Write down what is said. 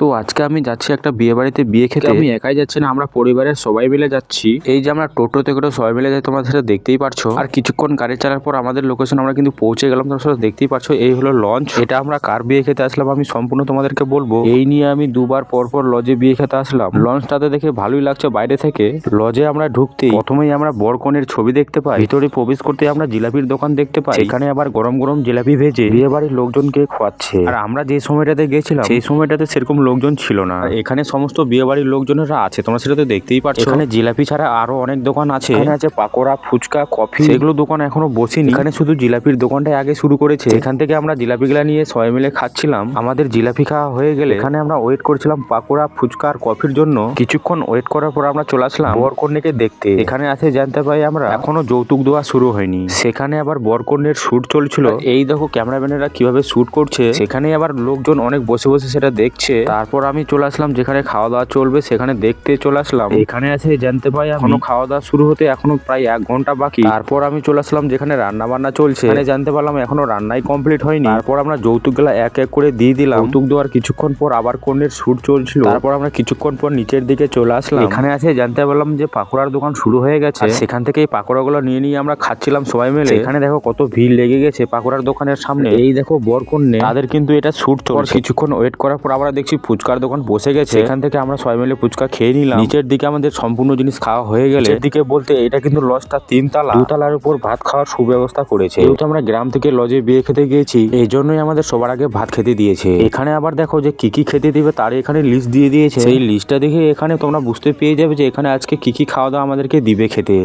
তো আজকে আমি যাচ্ছি একটা বিয়ে বাড়িতে বিয়ে খেতে। আমি একাই যাচ্ছি না আমরা পরিবারের সবাই মিলে যাচ্ছি। এই যে আমরা টোটোতে করে সবাই মিলে যাই তোমরা সেটা দেখতেই পারছ আর কিছুক্ষণ গাড়ি চালার পর আমাদের লোকেশন আমরা কিন্তু পৌঁছে গেলাম তোমরা সেটা দেখতেই পারছ এই হলো লঞ্চ এটা আমরা কার বিয়ে খেতে আসলাম আমি সম্পূর্ণ তোমাদেরকে বলব। এই নিয়ে আমি দুবার পর পর লজে বিয়ে খেতে আসলাম। লঞ্চটাতে দেখে ভালোই লাগছে বাইরে থেকে। লজে আমরা ঢুকতেই প্রথমেই আমরা বরকনের ছবি দেখতে পাই। ভিতরে প্রবেশ করতে আমরা জিলাপির দোকান দেখতে পাই। এখানে আবার গরম গরম জিলাপি ভেজে বিয়ে বাড়ির লোকজনকে খোয়াচ্ছে। আর আমরা যে সময়টাতে গেছিলাম সেই সময়টাতে সেরকম লোকজন ছিল না। এখানে সমস্ত বিয়ে বাড়ির লোকজনেরা আছে তোমরা সেটা তো দেখতেই পাচ্ছ এখানে জিলাপি ছাড়া আরও অনেক দোকান আছে। এখানে আছে পাকোড়া ফুচকা কফি। সেগুলো দোকান এখনও বসেনি। এখানে শুধু জিলাপির দোকানটাই আগে শুরু করেছে। এখান থেকে আমরা জিলাপিগুলা নিয়ে সবাই মিলে খাচ্ছিলাম। আমাদের জিলাপি খাওয়া হয়ে গেলে এখানে আমরা ওয়েট করছিলাম পাকোড়া ফুচকা আর কফির জন্য। কিছুক্ষণ ওয়েট করার পর আমরা চলে আসলাম বরকন্যাকে দেখতে। এখানে আছে জানতে পাই আমরা। এখনও যৌতুক দেওয়া শুরু হয়নি। সেখানে আবার বরকন্যের শুট চলছিল। এই দেখো ক্যামেরাম্যানেরা কীভাবে শুট করছে। সেখানে আবার লোকজন অনেক বসে বসে সেটা দেখছে। তারপর আমি চলে আসলাম যেখানে খাওয়া দাওয়া চলবে সেখানে দেখতে চলে আসলাম। এখানে আছে জানতে পাই এখনও খাওয়া দাওয়া শুরু হতে এখনও প্রায় এক ঘণ্টা বাকি। তারপর আমি চলে আসলাম যেখানে রান্না বান্না চলছে। এখানে জানতে পারলাম এখনও রান্নাই কমপ্লিট হয়নি। তারপর আমরা যৌতুকগুলা এক এক করে দিয়ে দিলাম। যৌতুক দেওয়ার কিছুক্ষণ পর আবার কন্যের শুট চলছিল। তারপর আমরা কিছুক্ষণ পর নিচের দিকে চলে আসলাম। এখানে আছে জানতে পারলাম যে পাকোড়ার দোকান শুরু হয়ে গেছে। সেখান থেকে এই পাকোড়াগুলো নিয়ে নিয়ে আমরা খাচ্ছিলাম সবাই মিলে। এখানে দেখো কত ভিড় লেগে গেছে পাকোড়ার দোকানের সামনে। এই দেখো বর কন্যে। তাদের কিন্তু এটা শুট চলছে। কিছুক্ষণ ওয়েট করার পর আমরা দেখছি ফুচকার দোকান বসে গেছে। এখান থেকে আমরা সবাই মিলে ফুচকা খেয়ে নিলাম। নিচের দিকে আমাদের সম্পূর্ণ জিনিস খাওয়া হয়ে গেলে দিকে বলতে এটা কিন্তু লজটা তিন তিনতলা। দুতলার উপর ভাত খাওয়ার সুব্যবস্থা করেছে। যেহেতু আমরা গ্রাম থেকে লজে বিয়ে খেতে গিয়েছি এই জন্যই আমাদের সবার আগে ভাত খেতে দিয়েছে। এখানে আবার দেখো যে কি কি খেতে দিবে তার এখানে লিস্ট দিয়ে দিয়েছে। সেই লিস্টটা দেখে এখানে তোমরা বুঝতে পেরে যাবে যে এখানে আজকে কি কি খাওয়া দাওয়া আমাদেরকে দিবে খেতে।